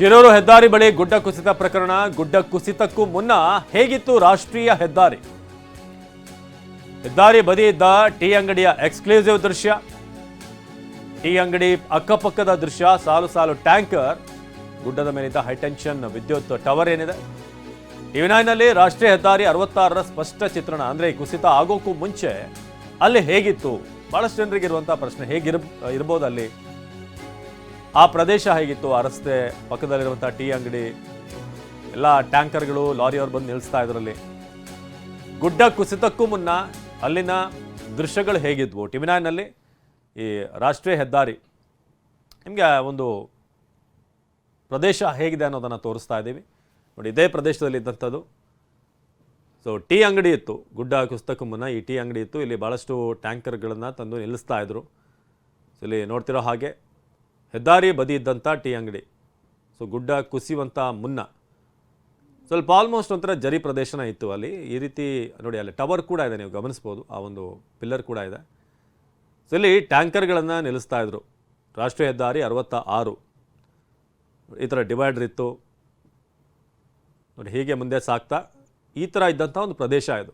ಶಿರೂರು ಹೆದ್ದಾರಿ ಬಳಿ ಗುಡ್ಡ ಕುಸಿತ ಪ್ರಕರಣ. ಗುಡ್ಡ ಕುಸಿತಕ್ಕೂ ಮುನ್ನ ಹೇಗಿತ್ತು ರಾಷ್ಟ್ರೀಯ ಹೆದ್ದಾರಿ? ಹೆದ್ದಾರಿ ಬದಿ ಇದ್ದ ಟೀ ಅಂಗಡಿಯ ಎಕ್ಸ್ಕ್ಲೂಸಿವ್ ದೃಶ್ಯ, ಟೀ ಅಂಗಡಿ ಅಕ್ಕಪಕ್ಕದ ದೃಶ್ಯ, ಸಾಲು ಸಾಲು ಟ್ಯಾಂಕರ್, ಗುಡ್ಡದ ಮೇಲಿದ್ದ ಹೈಟೆನ್ಷನ್ ವಿದ್ಯುತ್ ಟವರ್ ಏನಿದೆ? ಟಿವಿ ನೈನಲ್ಲಿ ರಾಷ್ಟ್ರೀಯ ಹೆದ್ದಾರಿ ಅರವತ್ತಾರರ ಸ್ಪಷ್ಟ ಚಿತ್ರಣ, ಅಂದ್ರೆ ಕುಸಿತ ಆಗೋಕ್ಕೂ ಮುಂಚೆ ಅಲ್ಲಿ ಹೇಗಿತ್ತು? ಬಹಳಷ್ಟು ಜನರಿಗೆ ಇರುವಂತಹ ಪ್ರಶ್ನೆ ಹೇಗಿರ್ ಇರ್ಬೋದು ಅಲ್ಲಿ? ಆ ಪ್ರದೇಶ ಹೇಗಿತ್ತು? ಆ ರಸ್ತೆ ಪಕ್ಕದಲ್ಲಿರುವಂಥ ಟೀ ಅಂಗಡಿ, ಎಲ್ಲ ಟ್ಯಾಂಕರ್ಗಳು, ಲಾರಿಯವ್ರು ಬಂದು ನಿಲ್ಲಿಸ್ತಾ ಇದರಲ್ಲಿ. ಗುಡ್ಡ ಕುಸಿತಕ್ಕೂ ಮುನ್ನ ಅಲ್ಲಿನ ದೃಶ್ಯಗಳು ಹೇಗಿದ್ವು? ಟಿಮಿನಾಯ್ನಲ್ಲಿ ಈ ರಾಷ್ಟ್ರೀಯ ಹೆದ್ದಾರಿ ನಿಮಗೆ ಒಂದು ಪ್ರದೇಶ ಹೇಗಿದೆ ಅನ್ನೋದನ್ನು ತೋರಿಸ್ತಾ ಇದ್ದೀವಿ. ನೋಡಿ, ಇದೇ ಪ್ರದೇಶದಲ್ಲಿ ಇದ್ದಂಥದ್ದು. ಸೊ ಟೀ ಅಂಗಡಿ ಇತ್ತು. ಗುಡ್ಡ ಕುಸಿತಕ್ಕೂ ಮುನ್ನ ಈ ಟೀ ಅಂಗಡಿ ಇತ್ತು. ಇಲ್ಲಿ ಭಾಳಷ್ಟು ಟ್ಯಾಂಕರ್ಗಳನ್ನು ತಂದು ನಿಲ್ಲಿಸ್ತಾ ಇದ್ರು. ಸೊ ಇಲ್ಲಿ ನೋಡ್ತಿರೋ ಹಾಗೆ ಹೆದ್ದಾರಿ ಬದಿ ಇದ್ದಂಥ ಟೀ ಅಂಗಡಿ. ಸೊ ಗುಡ್ಡ ಕುಸಿಯುವಂಥ ಮುನ್ನ ಸ್ವಲ್ಪ ಆಲ್ಮೋಸ್ಟ್ ಒಂಥರ ಜರಿ ಪ್ರದೇಶನ ಇತ್ತು ಅಲ್ಲಿ. ಈ ರೀತಿ ನೋಡಿ ಅಲ್ಲಿ ಟವರ್ ಕೂಡ ಇದೆ, ನೀವು ಗಮನಿಸ್ಬೋದು. ಆ ಒಂದು ಪಿಲ್ಲರ್ ಕೂಡ ಇದೆ. ಸೊ ಇಲ್ಲಿ ಟ್ಯಾಂಕರ್ಗಳನ್ನು ನಿಲ್ಲಿಸ್ತಾ ಇದ್ರು. ರಾಷ್ಟ್ರೀಯ ಹೆದ್ದಾರಿ ಅರವತ್ತ ಆರು ಈ ಥರ ಡಿವೈಡರ್ ಇತ್ತು. ನೋಡಿ ಹೀಗೆ ಮುಂದೆ ಸಾಕ್ತಾ ಈ ಥರ ಇದ್ದಂಥ ಒಂದು ಪ್ರದೇಶ ಇದು.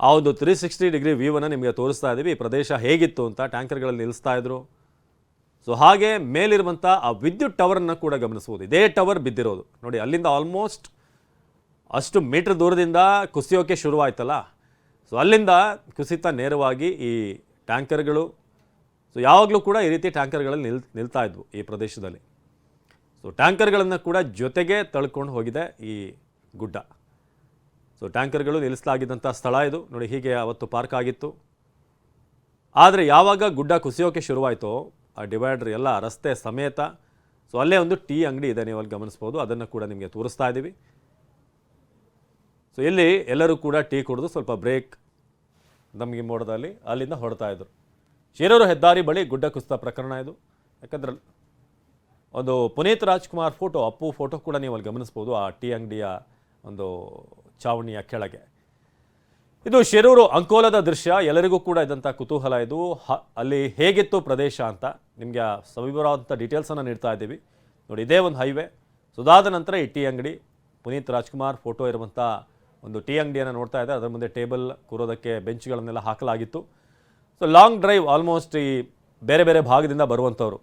ಆ ಒಂದು ತ್ರೀ ಸಿಕ್ಸ್ಟಿ ಡಿಗ್ರಿ ವ್ಯೂವನ್ನು ನಿಮಗೆ ತೋರಿಸ್ತಾ ಇದ್ದೀವಿ ಈ ಪ್ರದೇಶ ಹೇಗಿತ್ತು ಅಂತ ಟ್ಯಾಂಕರ್ಗಳಲ್ಲಿ ನಿಲ್ಲಿಸ್ತಾ ಇದ್ರು. ಸೊ ಹಾಗೆ ಮೇಲಿರುವಂಥ ಆ ವಿದ್ಯುತ್ ಟವರನ್ನು ಕೂಡ ಗಮನಿಸ್ಬೋದು ಇದೇ ಟವರ್ ಬಿದ್ದಿರೋದು. ನೋಡಿ, ಅಲ್ಲಿಂದ ಆಲ್ಮೋಸ್ಟ್ ಅಷ್ಟು ಮೀಟರ್ ದೂರದಿಂದ ಕುಸಿಯೋಕೆ ಶುರುವಾಯ್ತಲ್ಲ. ಸೊ ಅಲ್ಲಿಂದ ಕುಸಿತ ನೇರವಾಗಿ ಈ ಟ್ಯಾಂಕರ್ಗಳು ಸೊ ಯಾವಾಗಲೂ ಕೂಡ ಈ ರೀತಿ ಟ್ಯಾಂಕರ್ಗಳಲ್ಲಿ ನಿಲ್, ನಿಲ್ತಾ ಇದ್ವು ಈ ಪ್ರದೇಶದಲ್ಲಿ. ಸೊ ಟ್ಯಾಂಕರ್ಗಳನ್ನು ಕೂಡ ಜೊತೆಗೆ ತಳ್ಕೊಂಡು ಹೋಗಿದೆ ಈ ಗುಡ್ಡ. ಸೊ ಟ್ಯಾಂಕರ್ಗಳು ನಿಲ್ಲಿಸಲಾಗಿದ್ದಂಥ ಸ್ಥಳ ಇದು. ನೋಡಿ, ಹೀಗೆ ಅವತ್ತು ಪಾರ್ಕ್ ಆಗಿತ್ತು. ಆದರೆ ಯಾವಾಗ ಗುಡ್ಡ ಕುಸಿಯೋಕೆ ಶುರುವಾಯಿತೋ ಆ ಡಿವೈಡರ್ ಎಲ್ಲ ರಸ್ತೆ ಸಮೇತ. ಸೊ ಅಲ್ಲೇ ಒಂದು ಟೀ ಅಂಗಡಿ ಇದೆ ನೀವು ಅಲ್ಲಿ ಗಮನಿಸ್ಬೋದು. ಅದನ್ನು ಕೂಡ ನಿಮಗೆ ತೋರಿಸ್ತಾ ಇದ್ದೀವಿ. ಸೊ ಇಲ್ಲಿ ಎಲ್ಲರೂ ಕೂಡ ಟೀ ಕುಡಿದು ಸ್ವಲ್ಪ ಬ್ರೇಕ್ ನಮಗೆ ಮೋಡದಲ್ಲಿ ಅಲ್ಲಿಂದ ಹೊರಡ್ತಾ ಇದ್ರು. ಶಿರೂರು ಹೆದ್ದಾರಿ ಬಳಿ ಗುಡ್ಡ ಕುಸಿತ ಪ್ರಕರಣ ಇದು. ಯಾಕಂದ್ರೆ ಒಂದು ಪುನೀತ್ ರಾಜ್ಕುಮಾರ್ ಫೋಟೋ ಅಪ್ಪು ಫೋಟೋ ಕೂಡ ನೀವು ಅಲ್ಲಿ ಗಮನಿಸ್ಬೋದು ಆ ಟೀ ಅಂಗಡಿಯ ಒಂದು ಚಾವಣಿಯ ಕೆಳಗೆ. ಇದು ಶಿರೂರು ಅಂಕೋಲದ ದೃಶ್ಯ. ಎಲ್ಲರಿಗೂ ಕೂಡ ಇದ್ದಂಥ ಕುತೂಹಲ ಇದು. ಅಲ್ಲಿ ಹೇಗಿತ್ತು ಪ್ರದೇಶ ಅಂತ. ನಿಮಗೆ ಸವಿವರವಾದಂಥ ಡೀಟೇಲ್ಸನ್ನು ನೀಡ್ತಾ ಇದ್ದೀವಿ. ನೋಡಿ, ಇದೇ ಒಂದು ಹೈವೇ. ಸುದಾದ ನಂತರ ಈ ಟೀ ಅಂಗಡಿ. ಪುನೀತ್ ರಾಜ್ಕುಮಾರ್ ಫೋಟೋ ಇರುವಂಥ ಒಂದು ಟೀ ಅಂಗಡಿಯನ್ನು ನೋಡ್ತಾ ಇದ್ದಾರೆ. ಅದರ ಮುಂದೆ ಟೇಬಲ್ ಕೂರೋದಕ್ಕೆ ಬೆಂಚ್ಗಳನ್ನೆಲ್ಲ ಹಾಕಲಾಗಿತ್ತು. ಸೊ ಲಾಂಗ್ ಡ್ರೈವ್ ಆಲ್ಮೋಸ್ಟ್ ಈ ಬೇರೆ ಬೇರೆ ಭಾಗದಿಂದ ಬರುವಂಥವ್ರು.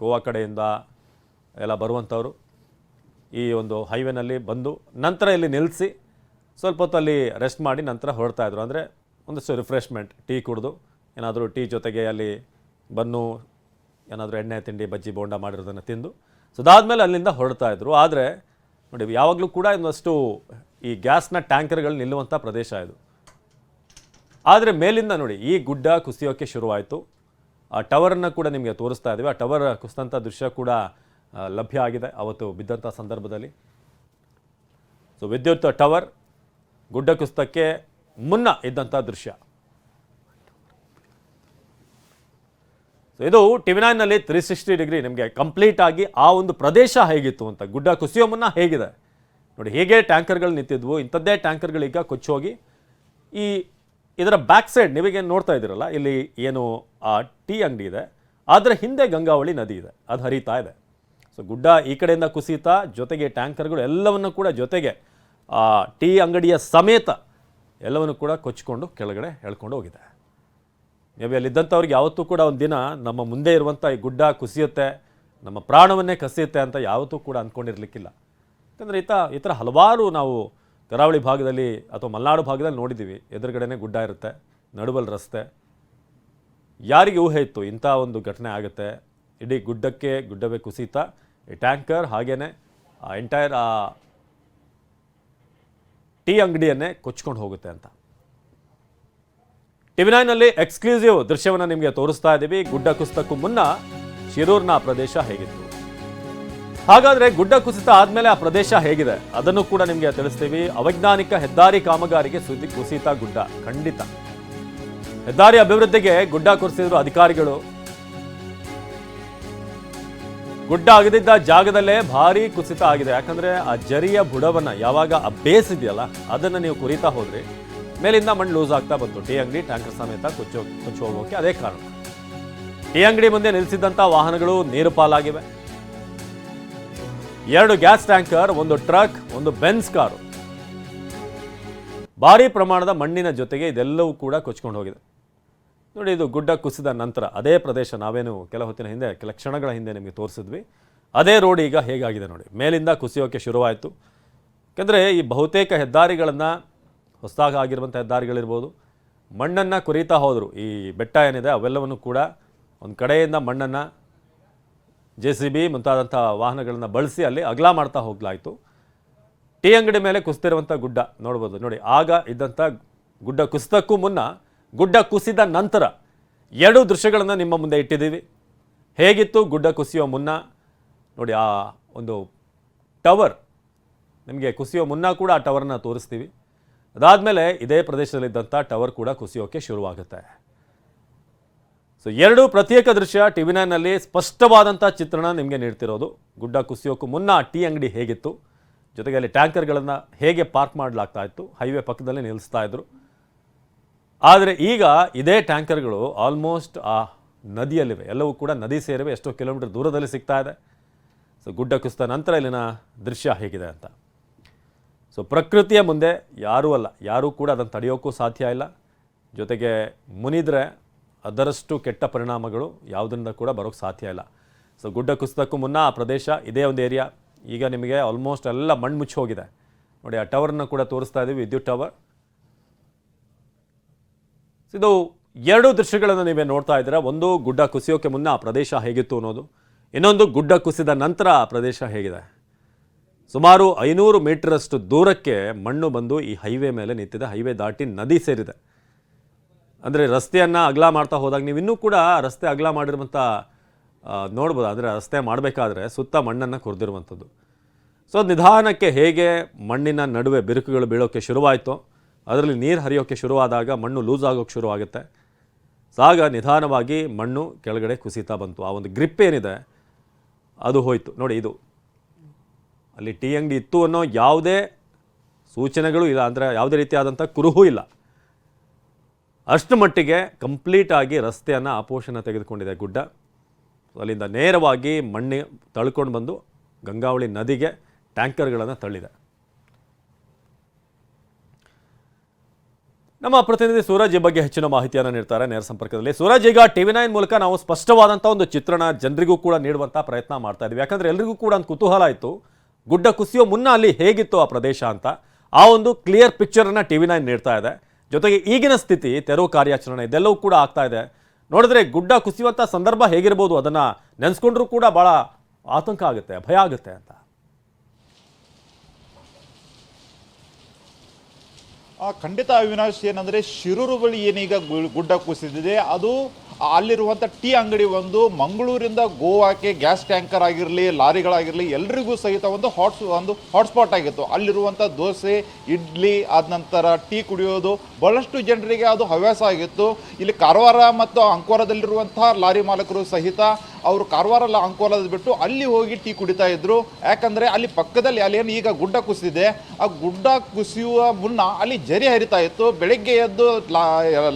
ಗೋವಾ ಕಡೆಯಿಂದ ಎಲ್ಲ ಬರುವಂಥವ್ರು ಈ ಒಂದು ಹೈವೇನಲ್ಲಿ ಬಂದು ನಂತರ ಇಲ್ಲಿ ನಿಲ್ಲಿಸಿ ಸ್ವಲ್ಪ ಹೊತ್ತು ಅಲ್ಲಿ ರೆಸ್ಟ್ ಮಾಡಿ ನಂತರ ಹೊರಡ್ತಾಯಿದ್ರು ಅಂದರೆ ಒಂದಷ್ಟು ರಿಫ್ರೆಶ್ಮೆಂಟ್ ಟೀ ಕುಡಿದು, ಏನಾದರೂ ಟೀ ಜೊತೆಗೆ ಅಲ್ಲಿ ಬನ್ನು ಏನಾದರೂ ಎಣ್ಣೆ ತಿಂಡಿ, ಬಜ್ಜಿ, ಬೋಂಡ ಮಾಡಿರೋದನ್ನು ತಿಂದು ಸೊ ಅದಾದಮೇಲೆ ಅಲ್ಲಿಂದ ಹೊರಡ್ತಾ ಇದ್ರು. ಆದರೆ ನೋಡಿ, ಯಾವಾಗಲೂ ಕೂಡ ಇನ್ನಷ್ಟು ಈ ಗ್ಯಾಸ್ನ ಟ್ಯಾಂಕರ್ಗಳು ನಿಲ್ಲುವಂಥ ಪ್ರದೇಶ ಇದು. ಆದರೆ ಮೇಲಿಂದ ನೋಡಿ, ಈ ಗುಡ್ಡ ಕುಸಿಯೋಕ್ಕೆ ಶುರುವಾಯಿತು. ಆ ಟವರನ್ನು ಕೂಡ ನಿಮಗೆ ತೋರಿಸ್ತಾ ಇದ್ದೀವಿ. ಆ ಟವರ್ ಕುಸಿದಂಥ ದೃಶ್ಯ ಕೂಡ ಲಭ್ಯ ಆಗಿದೆ ಅವತ್ತು ಬಿದ್ದಂಥ ಸಂದರ್ಭದಲ್ಲಿ. ಸೊ ವಿದ್ಯುತ್ ಟವರ್ ಗುಡ್ಡ ಕುಸಿತಕ್ಕೆ ಮುನ್ನ ಇದ್ದಂಥ ದೃಶ್ಯ. ಸೊ ಇದು ಟಿವಿನೈನಲ್ಲಿ ತ್ರೀ ಸಿಕ್ಸ್ಟಿ ಡಿಗ್ರಿ ನಿಮಗೆ ಕಂಪ್ಲೀಟ್ ಆಗಿ ಆ ಒಂದು ಪ್ರದೇಶ ಹೇಗಿತ್ತು ಅಂತ. ಗುಡ್ಡ ಕುಸಿಯೋ ಮುನ್ನ ಹೇಗಿದೆ. ನೋಡಿ, ಹೇಗೆ ಟ್ಯಾಂಕರ್ಗಳು ನಿಂತಿದ್ವು. ಇಂಥದ್ದೇ ಟ್ಯಾಂಕರ್ಗಳೀಗ ಕೊಚ್ಚೋಗಿ ಈ ಇದರ ಬ್ಯಾಕ್ ಸೈಡ್ ನೀವೇನು ನೋಡ್ತಾ ಇದ್ದೀರಲ್ಲ, ಇಲ್ಲಿ ಏನು, ಆ ಟೀ ಅಂಗಡಿ ಇದೆ. ಅದರ ಹಿಂದೆ ಗಂಗಾವಳಿ ನದಿ ಇದೆ. ಅದು ಹರಿತಾ ಇದೆ. ಸೊ ಗುಡ್ಡ ಈ ಕಡೆಯಿಂದ ಕುಸೀತಾ, ಜೊತೆಗೆ ಟ್ಯಾಂಕರ್ಗಳು ಎಲ್ಲವನ್ನು ಕೂಡ ಜೊತೆಗೆ, ಆ ಟೀ ಅಂಗಡಿಯ ಸಮೇತ ಎಲ್ಲವನ್ನು ಕೂಡ ಕೊಚ್ಚಿಕೊಂಡು ಕೆಳಗಡೆ ಎಳ್ಕೊಂಡು ಹೋಗಿದೆ. ಮೇಬಿ ಅಲ್ಲಿದ್ದಂಥವ್ರಿಗೆ ಯಾವತ್ತೂ ಕೂಡ ಒಂದು ದಿನ ನಮ್ಮ ಮುಂದೆ ಇರುವಂಥ ಈ ಗುಡ್ಡ ಕುಸಿಯುತ್ತೆ, ನಮ್ಮ ಪ್ರಾಣವನ್ನೇ ಕಸಿಯುತ್ತೆ ಅಂತ ಯಾವತ್ತೂ ಕೂಡ ಅಂದ್ಕೊಂಡಿರಲಿಕ್ಕಿಲ್ಲ ಯಾಕಂದರೆ ಈತ, ಈ ಥರ ಹಲವಾರು ನಾವು ಕರಾವಳಿ ಭಾಗದಲ್ಲಿ ಅಥವಾ ಮಲೆನಾಡು ಭಾಗದಲ್ಲಿ ನೋಡಿದ್ದೀವಿ ಎದುರುಗಡೆನೇ ಗುಡ್ಡ ಇರುತ್ತೆ ನಡುವಲ್ಲಿ ರಸ್ತೆ. ಯಾರಿಗೆ ಊಹೆ ಇತ್ತು, ಇಂಥ ಒಂದು ಘಟನೆ ಆಗುತ್ತೆ. ಇಡೀ ಗುಡ್ಡಕ್ಕೆ, ಗುಡ್ಡವೇ ಕುಸಿತ. ಈ ಟ್ಯಾಂಕರ್ ಹಾಗೇ ಆ ಎಂಟೈರ್, ಆ ಟೀ ಅಂಗಡಿಯನ್ನೇ ಕೊಚ್ಕೊಂಡು ಹೋಗುತ್ತೆ ಅಂತ. ಟಿವಿ ನೈನಲ್ಲಿ ಎಕ್ಸ್ಕ್ಲೂಸಿವ್ ದೃಶ್ಯವನ್ನು ನಿಮಗೆ ತೋರಿಸ್ತಾ ಇದ್ದೀವಿ. ಗುಡ್ಡ ಕುಸಿತಕ್ಕೂ ಮುನ್ನ ಶಿರೂರ್ನ ಪ್ರದೇಶ ಹೇಗಿತ್ತು? ಹಾಗಾದ್ರೆ ಗುಡ್ಡ ಕುಸಿತ ಆದ್ಮೇಲೆ ಆ ಪ್ರದೇಶ ಹೇಗಿದೆ? ಅದನ್ನು ಕೂಡ ನಿಮಗೆ ತಿಳಿಸ್ತೀವಿ. ಅವೈಜ್ಞಾನಿಕ ಹೆದ್ದಾರಿ ಕಾಮಗಾರಿಗೆ ಸುದ್ದಿ ಕುಸಿತ ಗುಡ್ಡ. ಖಂಡಿತ. ಹೆದ್ದಾರಿ ಅಭಿವೃದ್ಧಿಗೆ ಗುಡ್ಡ ಕುಸಿದ್ರು ಅಧಿಕಾರಿಗಳು. ಗುಡ್ಡ ಆಗದಿದ್ದ ಜಾಗದಲ್ಲೇ ಭಾರಿ ಕುಸಿತ ಆಗಿದೆ. ಯಾಕಂದ್ರೆ ಆ ಜರಿಯ ಬುಡವನ್ನ ಯಾವಾಗ ಇದೆಯಲ್ಲ ಅದನ್ನ ನೀವು ಕುರಿತಾ ಹೋದ್ರಿ. ಮೇಲಿಂದ ಮಣ್ಣು ಲೂಸ್ ಆಗ್ತಾ ಬಂತು. ಟೀ ಅಂಗಡಿ, ಟ್ಯಾಂಕರ್ ಸಮೇತ ಕೊಚ್ಚೋ ಕೊಚ್ಚಿ ಹೋಗೋಕೆ ಅದೇ ಕಾರಣ. ಟೀ ಅಂಗಡಿ ಮುಂದೆ ನಿಲ್ಲಿಸಿದ್ದಂಥ ವಾಹನಗಳು ನೀರು ಪಾಲಾಗಿವೆ. ಎರಡು ಗ್ಯಾಸ್ ಟ್ಯಾಂಕರ್, ಒಂದು ಟ್ರಕ್, ಒಂದು ಬೆನ್ಸ್ ಕಾರು. ಭಾರಿ ಪ್ರಮಾಣದ ಮಣ್ಣಿನ ಜೊತೆಗೆ ಇದೆಲ್ಲವೂ ಕೂಡ ಕೊಚ್ಕೊಂಡು ಹೋಗಿದೆ. ನೋಡಿ, ಇದು ಗುಡ್ಡ ಕುಸಿದ ನಂತರ ಅದೇ ಪ್ರದೇಶ ನಾವೇನು ಕೆಲ ಹೊತ್ತಿನ ಹಿಂದೆ, ಕೆಲ ಕ್ಷಣಗಳ ಹಿಂದೆ ನಿಮಗೆ ತೋರಿಸಿದ್ವಿ. ಅದೇ ರೋಡ್ ಈಗ ಹೇಗಾಗಿದೆ ನೋಡಿ. ಮೇಲಿಂದ ಕುಸಿಯೋಕೆ ಶುರುವಾಯಿತು. ಯಾಕೆಂದರೆ ಈ ಬಹುತೇಕ ಹೆದ್ದಾರಿಗಳನ್ನು ಹೊಸದಾಗಿ ಆಗಿರುವಂಥ ಹೆದ್ದಾರಿಗಳಿರ್ಬೋದು. ಮಣ್ಣನ್ನು ಕುರಿತಾ ಹೋದರು. ಈ ಬೆಟ್ಟ ಏನಿದೆ, ಅವೆಲ್ಲವನ್ನು ಕೂಡ ಒಂದು ಕಡೆಯಿಂದ ಮಣ್ಣನ್ನು ಜೆ ಸಿ ಬಿ ಮುಂತಾದಂಥ ವಾಹನಗಳನ್ನು ಬಳಸಿ ಅಲ್ಲಿ ಅಗಲ ಮಾಡ್ತಾ ಹೋಗಲಾಯಿತು. ಟೀ ಅಂಗಡಿ ಮೇಲೆ ಕುಸಿದಿರುವಂಥ ಗುಡ್ಡ ನೋಡ್ಬೋದು. ನೋಡಿ, ಆಗ ಇದ್ದಂಥ ಗುಡ್ಡ ಕುಸಿತಕ್ಕೂ ಮುನ್ನ, ಗುಡ್ಡ ಕುಸಿದ ನಂತರ ಎರಡು ದೃಶ್ಯಗಳನ್ನು ನಿಮ್ಮ ಮುಂದೆ ಇಟ್ಟಿದ್ದೀವಿ. ಹೇಗಿತ್ತು ಗುಡ್ಡ ಕುಸಿಯೋ ಮುನ್ನ? ನೋಡಿ, ಆ ಒಂದು ಟವರ್, ನಿಮಗೆ ಕುಸಿಯೋ ಮುನ್ನ ಕೂಡ ಆ ಟವರನ್ನು ತೋರಿಸ್ತೀವಿ. ಅದಾದಮೇಲೆ ಇದೇ ಪ್ರದೇಶದಲ್ಲಿದ್ದಂಥ ಟವರ್ ಕೂಡ ಕುಸಿಯೋಕ್ಕೆ ಶುರುವಾಗುತ್ತೆ. ಸೊ ಎರಡು ಪ್ರತ್ಯೇಕ ದೃಶ್ಯ ಟಿ ವಿ ನೈನಲ್ಲಿ ಸ್ಪಷ್ಟವಾದಂಥ ಚಿತ್ರಣ ನಿಮಗೆ ನೀಡ್ತಿರೋದು. ಗುಡ್ಡ ಕುಸಿಯೋಕ್ಕೂ ಮುನ್ನ ಟೀ ಅಂಗಡಿ ಹೇಗಿತ್ತು? ಜೊತೆಗೆ ಅಲ್ಲಿ ಟ್ಯಾಂಕರ್ಗಳನ್ನು ಹೇಗೆ ಪಾರ್ಕ್ ಮಾಡಲಾಗ್ತಾ ಇತ್ತು ಹೈವೇ ಪಕ್ಕದಲ್ಲೇ ನಿಲ್ಲಿಸ್ತಾ ಇದ್ರು. ಆದರೆ ಈಗ ಇದೇ ಟ್ಯಾಂಕರ್ಗಳು ಆಲ್ಮೋಸ್ಟ್ ಆ ನದಿಯಲ್ಲಿವೆ. ಎಲ್ಲವೂ ಕೂಡ ನದಿ ಸೇರಿವೆ. ಎಷ್ಟೋ ಕಿಲೋಮೀಟರ್ ದೂರದಲ್ಲಿ ಸಿಗ್ತಾ ಇದೆ. ಸೊ ಗುಡ್ಡ ಕುಸಿದ ನಂತರ ಇಲ್ಲಿನ ದೃಶ್ಯ ಹೇಗಿದೆ ಅಂತ. ಸೊ ಪ್ರಕೃತಿಯ ಮುಂದೆ ಯಾರೂ ಅಲ್ಲ. ಯಾರೂ ಕೂಡ ಅದನ್ನು ತಡೆಯೋಕ್ಕೂ ಸಾಧ್ಯ ಇಲ್ಲ. ಜೊತೆಗೆ ಮುನಿದ್ರೆ ಅದರಷ್ಟು ಕೆಟ್ಟ ಪರಿಣಾಮಗಳು ಯಾವುದರಿಂದ ಕೂಡ ಬರೋಕ್ಕೆ ಸಾಧ್ಯ ಇಲ್ಲ. ಸೊ ಗುಡ್ಡ ಕುಸಿತಕ್ಕೂ ಮುನ್ನ ಆ ಪ್ರದೇಶ ಇದೇ ಒಂದು ಏರಿಯಾ. ಈಗ ನಿಮಗೆ ಆಲ್ಮೋಸ್ಟ್ ಎಲ್ಲ ಮಣ್ಣು ಮುಚ್ಚಿ ಹೋಗಿದೆ. ನೋಡಿ, ಆ ಟವರ್ನ ಕೂಡ ತೋರಿಸ್ತಾ ಇದ್ದೀವಿ ವಿದ್ಯುತ್ ಟವರ್ ಇದು ಎರಡು ದೃಶ್ಯಗಳನ್ನು ನೀವೇ ನೋಡ್ತಾ ಇದ್ದೀರಾ. ಒಂದು ಗುಡ್ಡ ಕುಸಿಯೋಕೆ ಮುನ್ನ ಆ ಪ್ರದೇಶ ಹೇಗಿತ್ತು ಅನ್ನೋದು. ಇನ್ನೊಂದು ಗುಡ್ಡ ಕುಸಿದ ನಂತರ ಆ ಪ್ರದೇಶ ಹೇಗಿದೆ. ಸುಮಾರು ಐನೂರು ಮೀಟರಷ್ಟು ದೂರಕ್ಕೆ ಮಣ್ಣು ಬಂದು ಈ ಹೈವೇ ಮೇಲೆ ನಿಂತಿದೆ. ಹೈವೇ ದಾಟಿ ನದಿ ಸೇರಿದೆ. ಅಂದರೆ ರಸ್ತೆಯನ್ನು ಅಗಲ ಮಾಡ್ತಾ ಹೋದಾಗ ನೀವು ಇನ್ನೂ ಕೂಡ ರಸ್ತೆ ಅಗಲ ಮಾಡಿರುವಂಥ ನೋಡ್ಬೋದು. ಅಂದರೆ ರಸ್ತೆ ಮಾಡಬೇಕಾದ್ರೆ ಸುತ್ತ ಮಣ್ಣನ್ನು ಕೊರೆದಿರುವಂಥದ್ದು. ಸೊ ನಿಧಾನಕ್ಕೆ ಹೇಗೆ ಮಣ್ಣಿನ ನಡುವೆ ಬಿರುಕುಗಳು ಬೀಳೋಕ್ಕೆ ಶುರುವಾಯಿತು, ಅದರಲ್ಲಿ ನೀರು ಹರಿಯೋಕ್ಕೆ ಶುರುವಾದಾಗ ಮಣ್ಣು ಲೂಸ್ ಆಗೋಕ್ಕೆ ಶುರುವಾಗುತ್ತೆ. ಆಗ ನಿಧಾನವಾಗಿ ಮಣ್ಣು ಕೆಳಗಡೆ ಕುಸಿತಾ ಬಂತು. ಆ ಒಂದು ಗ್ರಿಪ್ ಏನಿದೆ, ಅದು ಹೋಯಿತು. ನೋಡಿ ಇದು. ಅಲ್ಲಿ ಟೀ ಅಂಗಡಿ ಇತ್ತು ಅನ್ನೋ ಯಾವುದೇ ಸೂಚನೆಗಳು ಇಲ್ಲ. ಅಂದರೆ ಯಾವುದೇ ರೀತಿಯಾದಂಥ ಕುರುಹು ಇಲ್ಲ. ಅಷ್ಟು ಮಟ್ಟಿಗೆ ಕಂಪ್ಲೀಟಾಗಿ ರಸ್ತೆಯನ್ನು ಆಪೋಷಣ ತೆಗೆದುಕೊಂಡಿದೆ ಗುಡ್ಡ. ಅಲ್ಲಿಂದ ನೇರವಾಗಿ ಮಣ್ಣಿ ತಳ್ಕೊಂಡು ಬಂದು ಗಂಗಾವಳಿ ನದಿಗೆ ಟ್ಯಾಂಕರ್ಗಳನ್ನು ತಳ್ಳಿದೆ. ನಮ್ಮ ಪ್ರತಿನಿಧಿ ಸೂರಜ್ ಬಗ್ಗೆ ಹೆಚ್ಚಿನ ಮಾಹಿತಿಯನ್ನು ನೀಡ್ತಾರೆ. ನೇರ ಸಂಪರ್ಕದಲ್ಲಿ ಸೂರಜ್, ಈಗ ಟಿವಿ ನೈನ್ ಮೂಲಕ ನಾವು ಸ್ಪಷ್ಟವಾದಂಥ ಒಂದು ಚಿತ್ರಣ ಜನರಿಗೂ ಕೂಡ ನೀಡುವಂಥ ಪ್ರಯತ್ನ ಮಾಡ್ತಾ ಇದ್ವಿ ಯಾಕಂದರೆ ಎಲ್ರಿಗೂ ಕೂಡ ಒಂದು ಕುತೂಹಲ ಇತ್ತು. ಗುಡ್ಡ ಕುಸಿಯೋ ಮುನ್ನ ಅಲ್ಲಿ ಹೇಗಿತ್ತು ಆ ಪ್ರದೇಶ ಅಂತ ಆ ಒಂದು ಕ್ಲಿಯರ್ ಪಿಕ್ಚರನ್ನು ಟಿವಿ ನೈನ್ ನೀಡ್ತಾ ಇದೆ. ಜೊತೆಗೆ ಈಗಿನ ಸ್ಥಿತಿ, ತೆರವು ಕಾರ್ಯಾಚರಣೆ ಇದೆಲ್ಲವೂ ಕೂಡ ಆಗ್ತಾ ಇದೆ. ನೋಡಿದ್ರೆ ಗುಡ್ಡ ಕುಸಿಯುವಂಥ ಸಂದರ್ಭ ಹೇಗಿರ್ಬೋದು ಅದನ್ನು ನೆನೆಸ್ಕೊಂಡ್ರೂ ಕೂಡ ಭಾಳ ಆತಂಕ ಆಗುತ್ತೆ, ಭಯ ಆಗುತ್ತೆ ಅಂತ. ಖಂಡಿತ ಅವಿನಾಶ್ ಏನಂದ್ರೆ ಶಿರೂರು ಬಳಿ ಏನೀಗ ಗುಡ್ಡ ಕುಸಿದಿದೆ, ಅದು ಅಲ್ಲಿರುವಂಥ ಟೀ ಅಂಗಡಿ ಒಂದು, ಮಂಗಳೂರಿಂದ ಗೋವಾಕ್ಕೆ ಗ್ಯಾಸ್ ಟ್ಯಾಂಕರ್ ಆಗಿರಲಿ, ಲಾರಿಗಳಾಗಿರಲಿ, ಎಲ್ರಿಗೂ ಸಹಿತ ಒಂದು ಹಾಟ್ಸ್ ಒಂದು ಹಾಟ್ಸ್ಪಾಟ್ ಆಗಿತ್ತು. ಅಲ್ಲಿರುವಂಥ ದೋಸೆ, ಇಡ್ಲಿ, ಆದ ನಂತರ ಟೀ ಕುಡಿಯೋದು, ಬಹಳಷ್ಟು ಜನರಿಗೆ ಅದು ಹವ್ಯಾಸ ಆಗಿತ್ತು. ಇಲ್ಲಿ ಕಾರವಾರ ಮತ್ತು ಅಂಕೋರದಲ್ಲಿರುವಂಥ ಲಾರಿ ಮಾಲಕರು ಸಹಿತ ಅವರು ಕಾರವಾರ ಅಂಕೋಲದ ಬಿಟ್ಟು ಅಲ್ಲಿ ಹೋಗಿ ಟೀ ಕುಡಿತಾ ಇದ್ರು. ಯಾಕಂದ್ರೆ ಅಲ್ಲಿ ಪಕ್ಕದಲ್ಲಿ ಅಲ್ಲಿ ಏನು ಈಗ ಗುಡ್ಡ ಕುಸಿದಿದೆ. ಆ ಗುಡ್ಡ ಕುಸಿಯುವ ಮುನ್ನ ಅಲ್ಲಿ ಜರಿ ಹರಿತಾ ಇತ್ತು. ಬೆಳಗ್ಗೆ ಎದ್ದು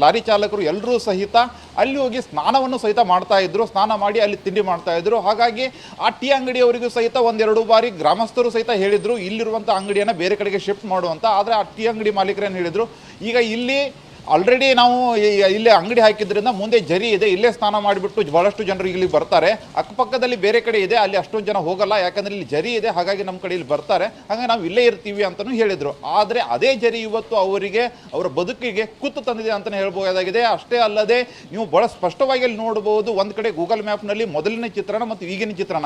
ಲಾರಿ ಚಾಲಕರು ಎಲ್ಲರೂ ಸಹಿತ ಅಲ್ಲಿ ಹೋಗಿ ಸ್ನಾನವನ್ನು ಸಹಿತ ಮಾಡ್ತಾ ಇದ್ರು. ಸ್ನಾನ ಮಾಡಿ ಅಲ್ಲಿ ತಿಂಡಿ ಮಾಡ್ತಾ ಇದ್ರು. ಹಾಗಾಗಿ ಆ ಟೀ ಅಂಗಡಿಯವರಿಗೂ ಸಹಿತ ಒಂದೆರಡು ಬಾರಿ ಗ್ರಾಮಸ್ಥರು ಸಹಿತ ಹೇಳಿದ್ರು. ಇಲ್ಲಿರುವಂಥ ಅಂಗಡಿಯನ್ನು ಬೇರೆ ಕಡೆಗೆ ಶಿಫ್ಟ್ ಮಾಡುವಂತ. ಆದರೆ ಆ ಟೀ ಅಂಗಡಿ ಮಾಲೀಕರೇನು ಹೇಳಿದ್ರು? ಈಗ ಇಲ್ಲಿ ಆಲ್ರೆಡಿ ನಾವು ಇಲ್ಲೇ ಅಂಗಡಿ ಹಾಕಿದ್ರಿಂದ ಮುಂದೆ ಜರಿ ಇದೆ. ಇಲ್ಲೇ ಸ್ನಾನ ಮಾಡಿಬಿಟ್ಟು ಬಹಳಷ್ಟು ಜನರು ಇಲ್ಲಿ ಬರ್ತಾರೆ. ಅಕ್ಕಪಕ್ಕದಲ್ಲಿ ಬೇರೆ ಕಡೆ ಇದೆ. ಅಲ್ಲಿ ಅಷ್ಟೊಂದು ಜನ ಹೋಗಲ್ಲ. ಯಾಕಂದ್ರೆ ಇಲ್ಲಿ ಜರಿ ಇದೆ. ಹಾಗಾಗಿ ನಮ್ಮ ಕಡೆ ಇಲ್ಲಿ ಬರ್ತಾರೆ. ಹಾಗೆ ನಾವು ಇಲ್ಲೇ ಇರ್ತೀವಿ ಅಂತಲೂ ಹೇಳಿದ್ರು. ಆದರೆ ಅದೇ ಜರಿ ಇವತ್ತು ಅವರಿಗೆ, ಅವರ ಬದುಕಿಗೆ ಕುತ್ತು ತಂದಿದೆ ಅಂತಲೇ ಹೇಳ್ಬೋದಾಗಿದೆ. ಅಷ್ಟೇ ಅಲ್ಲದೆ ನೀವು ಬಹಳ ಸ್ಪಷ್ಟವಾಗಿ ಅಲ್ಲಿ ನೋಡಬಹುದು ಒಂದು ಕಡೆ ಗೂಗಲ್ ಮ್ಯಾಪ್ನಲ್ಲಿ ಮೊದಲಿನ ಚಿತ್ರಣ ಮತ್ತು ಈಗಿನ ಚಿತ್ರಣ.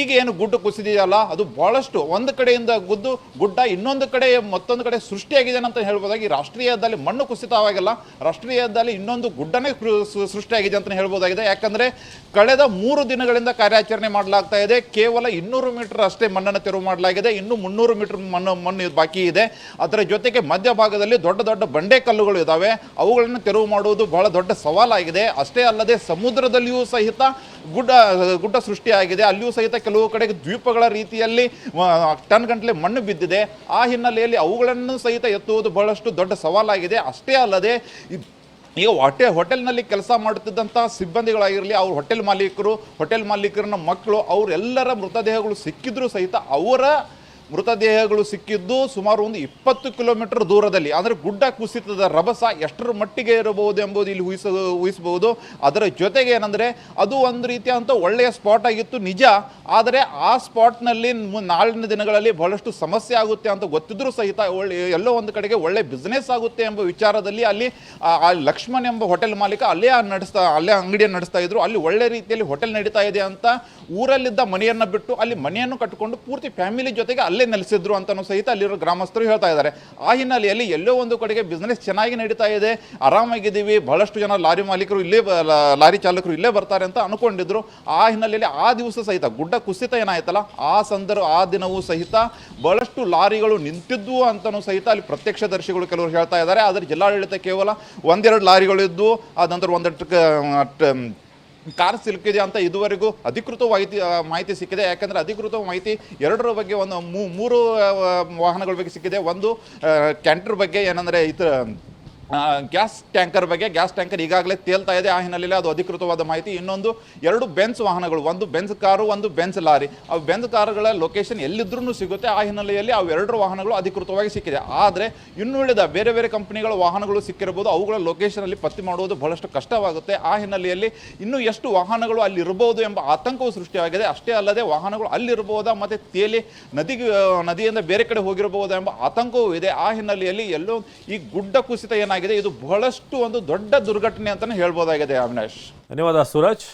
ಈಗ ಏನು ಗುಡ್ಡ ಕುಸಿದೆಯಲ್ಲ ಅದು ಬಹಳಷ್ಟು ಒಂದು ಕಡೆಯಿಂದ ಗುದ್ದು ಗುಡ್ಡ ಇನ್ನೊಂದು ಕಡೆ ಮತ್ತೊಂದು ಕಡೆ ಸೃಷ್ಟಿಯಾಗಿದೆ ಅಂತ ಹೇಳ್ಬೋದಾಗಿ ರಾಷ್ಟ್ರೀಯದಲ್ಲಿ ಮಣ್ಣು ಮಣ್ಣು ಕುಸಿತವಾಗಿಲ್ಲ ರಾಷ್ಟ್ರೀಯದಲ್ಲಿ ಇನ್ನೊಂದು ಗುಡ್ಡನೇ ಸೃಷ್ಟಿಯಾಗಿದೆ ಅಂತ ಹೇಳ್ಬೋದಾಗಿದೆ. ಯಾಕಂದರೆ ಕಳೆದ ಮೂರು ದಿನಗಳಿಂದ ಕಾರ್ಯಾಚರಣೆ ಮಾಡಲಾಗ್ತಾ ಇದೆ. ಕೇವಲ ಇನ್ನೂರು ಮೀಟರ್ ಅಷ್ಟೇ ಮಣ್ಣನ್ನು ತೆರವು ಮಾಡಲಾಗಿದೆ. ಇನ್ನು ಮುನ್ನೂರು ಮೀಟರ್ ಮಣ್ಣು ಮಣ್ಣು ಬಾಕಿ ಇದೆ. ಅದರ ಜೊತೆಗೆ ಮಧ್ಯಭಾಗದಲ್ಲಿ ದೊಡ್ಡ ದೊಡ್ಡ ಬಂಡೆ ಕಲ್ಲುಗಳು ಇದ್ದಾವೆ ಅವುಗಳನ್ನು ತೆರವು ಮಾಡುವುದು ಬಹಳ ದೊಡ್ಡ ಸವಾಲಾಗಿದೆ. ಅಷ್ಟೇ ಅಲ್ಲದೆ ಸಮುದ್ರದಲ್ಲಿಯೂ ಸಹಿತ ಗುಡ್ಡ ಗುಡ್ಡ ಸೃಷ್ಟಿಯಾಗಿದೆ. ಅಲ್ಲಿಯೂ ಸಹಿತ ಕೆಲವು ಕಡೆಗೆ ದ್ವೀಪಗಳ ರೀತಿಯಲ್ಲಿ ಟನ್ ಗಂಟಲೆ ಮಣ್ಣು ಬಿದ್ದಿದೆ. ಆ ಹಿನ್ನೆಲೆಯಲ್ಲಿ ಅವುಗಳನ್ನು ಸಹಿತ ಎತ್ತುವುದು ಬಹಳಷ್ಟು ದೊಡ್ಡ ಸವಾಲಾಗಿದೆ. ಅಷ್ಟೇ ಅಲ್ಲದೆ ಈಗ ಹೊಟೆ ಹೋಟೆಲ್ನಲ್ಲಿ ಕೆಲಸ ಮಾಡುತ್ತಿದ್ದಂಥ ಸಿಬ್ಬಂದಿಗಳಾಗಿರಲಿ, ಅವ್ರ ಹೋಟೆಲ್ ಮಾಲೀಕರು, ಹೋಟೆಲ್ ಮಾಲೀಕರನ್ನ ಮಕ್ಕಳು, ಅವರೆಲ್ಲರ ಮೃತದೇಹಗಳು ಸಿಕ್ಕಿದ್ರೂ ಸಹಿತ ಅವರ ಮೃತದೇಹಗಳು ಸಿಕ್ಕಿದ್ದು ಸುಮಾರು ಒಂದು ಇಪ್ಪತ್ತು ಕಿಲೋಮೀಟರ್ ದೂರದಲ್ಲಿ. ಅಂದರೆ ಗುಡ್ಡ ಕುಸಿತದ ರಭಸ ಎಷ್ಟರ ಮಟ್ಟಿಗೆ ಇರಬಹುದು ಎಂಬುದು ಇಲ್ಲಿ ಊಹಿಸ, ಊಹಿಸಬಹುದು. ಅದರ ಜೊತೆಗೆ ಏನಂದರೆ, ಅದು ಒಂದು ರೀತಿಯಾದಂಥ ಒಳ್ಳೆಯ ಸ್ಪಾಟ್ ಆಗಿತ್ತು, ನಿಜ. ಆದರೆ ಆ ಸ್ಪಾಟ್ನಲ್ಲಿ ನಾಳಿನ ದಿನಗಳಲ್ಲಿ ಬಹಳಷ್ಟು ಸಮಸ್ಯೆ ಆಗುತ್ತೆ ಅಂತ ಗೊತ್ತಿದ್ರೂ ಸಹಿತ ಒಳ್ಳೆ, ಎಲ್ಲೋ ಒಂದು ಕಡೆಗೆ ಒಳ್ಳೆ ಬಿಸ್ನೆಸ್ ಆಗುತ್ತೆ ಎಂಬ ವಿಚಾರದಲ್ಲಿ ಅಲ್ಲಿ ಲಕ್ಷ್ಮಣ್ ಎಂಬ ಹೋಟೆಲ್ ಮಾಲೀಕ ಅಲ್ಲೇ ನಡೆಸ್ತಾ, ಅಲ್ಲೇ ಅಂಗಡಿಯನ್ನು ನಡೆಸ್ತಾ ಇದ್ರು. ಅಲ್ಲಿ ಒಳ್ಳೆ ರೀತಿಯಲ್ಲಿ ಹೋಟೆಲ್ ನಡೀತಾ ಇದೆ ಅಂತ ಊರಲ್ಲಿದ್ದ ಮನೆಯನ್ನು ಬಿಟ್ಟು ಅಲ್ಲಿ ಮನೆಯನ್ನು ಕಟ್ಟಿಕೊಂಡು ಪೂರ್ತಿ ಫ್ಯಾಮಿಲಿ ಜೊತೆಗೆ ಅಲ್ಲೇ ನೆಲೆಸಿದ್ರು ಅಂತಲೂ ಸಹಿತ ಅಲ್ಲಿರೋ ಗ್ರಾಮಸ್ಥರು ಹೇಳ್ತಾ ಇದ್ದಾರೆ. ಆ ಹಿನ್ನೆಲೆಯಲ್ಲಿ ಎಲ್ಲೋ ಒಂದು ಕಡೆಗೆ ಬಿಸ್ನೆಸ್ ಚೆನ್ನಾಗಿ ನಡೀತಾ ಇದೆ. ಆರಾಮಾಗಿದ್ದೀವಿ. ಬಹಳಷ್ಟು ಜನ ಲಾರಿ ಮಾಲೀಕರು ಇಲ್ಲೇ ಲಾರಿ ಚಾಲಕರು ಇಲ್ಲೇ ಬರ್ತಾರೆ ಅಂತ ಅನ್ಕೊಂಡಿದ್ರು. ಆ ಹಿನ್ನೆಲೆಯಲ್ಲಿ ಆ ದಿವಸ ಸಹಿತ ಗುಡ್ಡ ಕುಸಿತ ಏನಾಯ್ತಲ್ಲ, ಆ ಸಂದರ್ಭ ಆ ದಿನವೂ ಸಹಿತ ಬಹಳಷ್ಟು ಲಾರಿಗಳು ನಿಂತಿದ್ವು ಅಂತಲೂ ಸಹಿತ ಅಲ್ಲಿ ಪ್ರತ್ಯಕ್ಷದರ್ಶಿಗಳು ಕೆಲವರು ಹೇಳ್ತಾ ಇದ್ದಾರೆ. ಆದರೆ ಜಿಲ್ಲಾಡಳಿತ ಕೇವಲ ಒಂದೆರಡು ಲಾರಿಗಳಿದ್ದು ಆ ನಂತರ ಒಂದೆರಡು ಕಾರ್ ಸಿಲುಕಿದೆ ಅಂತ ಇದುವರೆಗೂ ಅಧಿಕೃತ ಮಾಹಿತಿ ಸಿಕ್ಕಿದೆ. ಯಾಕಂದರೆ ಅಧಿಕೃತ ಮಾಹಿತಿ ಎರಡರ ಬಗ್ಗೆ ಒಂದು ಮೂರು ವಾಹನಗಳ ಬಗ್ಗೆ ಸಿಕ್ಕಿದೆ. ಒಂದು ಕ್ಯಾಂಟರ್ ಬಗ್ಗೆ ಏನಂದರೆ ಇತರ ಗ್ಯಾಸ್ ಟ್ಯಾಂಕರ್ ಬಗ್ಗೆ, ಗ್ಯಾಸ್ ಟ್ಯಾಂಕರ್ ಈಗಾಗಲೇ ತೇಲ್ತಾ ಇದೆ. ಆ ಹಿನ್ನೆಲೆಯಲ್ಲಿ ಅದು ಅಧಿಕೃತವಾದ ಮಾಹಿತಿ. ಇನ್ನೊಂದು, ಎರಡು ಬೆನ್ಸ್ ವಾಹನಗಳು, ಒಂದು ಬೆನ್ಸ್ ಕಾರು, ಒಂದು ಬೆನ್ಸ್ ಲಾರಿ. ಆ ಬೆನ್ಸ್ ಕಾರುಗಳ ಲೊಕೇಶನ್ ಎಲ್ಲಿದ್ರೂ ಸಿಗುತ್ತೆ. ಆ ಹಿನ್ನೆಲೆಯಲ್ಲಿ ಅವೆರಡರ ವಾಹನಗಳು ಅಧಿಕೃತವಾಗಿ ಸಿಕ್ಕಿದೆ. ಆದರೆ ಇನ್ನುಳಿದ ಬೇರೆ ಬೇರೆ ಕಂಪನಿಗಳ ವಾಹನಗಳು ಸಿಕ್ಕಿರಬಹುದು. ಅವುಗಳ ಲೊಕೇಶನಲ್ಲಿ ಪತ್ತೆ ಮಾಡುವುದು ಬಹಳಷ್ಟು ಕಷ್ಟವಾಗುತ್ತೆ. ಆ ಹಿನ್ನೆಲೆಯಲ್ಲಿ ಇನ್ನೂ ಎಷ್ಟು ವಾಹನಗಳು ಅಲ್ಲಿ ಇರಬಹುದು ಎಂಬ ಆತಂಕವು ಸೃಷ್ಟಿಯಾಗಿದೆ. ಅಷ್ಟೇ ಅಲ್ಲದೆ ವಾಹನಗಳು ಅಲ್ಲಿರಬಹುದಾ ಮತ್ತೆ ತೇಲಿ ನದಿಗೆ ನದಿಯಿಂದ ಬೇರೆ ಕಡೆ ಹೋಗಿರಬಹುದು ಎಂಬ ಆತಂಕವೂ ಇದೆ. ಆ ಹಿನ್ನೆಲೆಯಲ್ಲಿ ಎಲ್ಲೋ ಈ ಗುಡ್ಡ ಕುಸಿತ ಏನಾಗಿದೆ ಇದು ಬಹಳಷ್ಟು ಒಂದು ದೊಡ್ಡ ದುರ್ಘಟನೆ ಅಂತಲೇ ಹೇಳ್ಬೋದಾಗಿದೆ ಅವಿನಾಶ್. ಧನ್ಯವಾದ ಸೂರಜ್.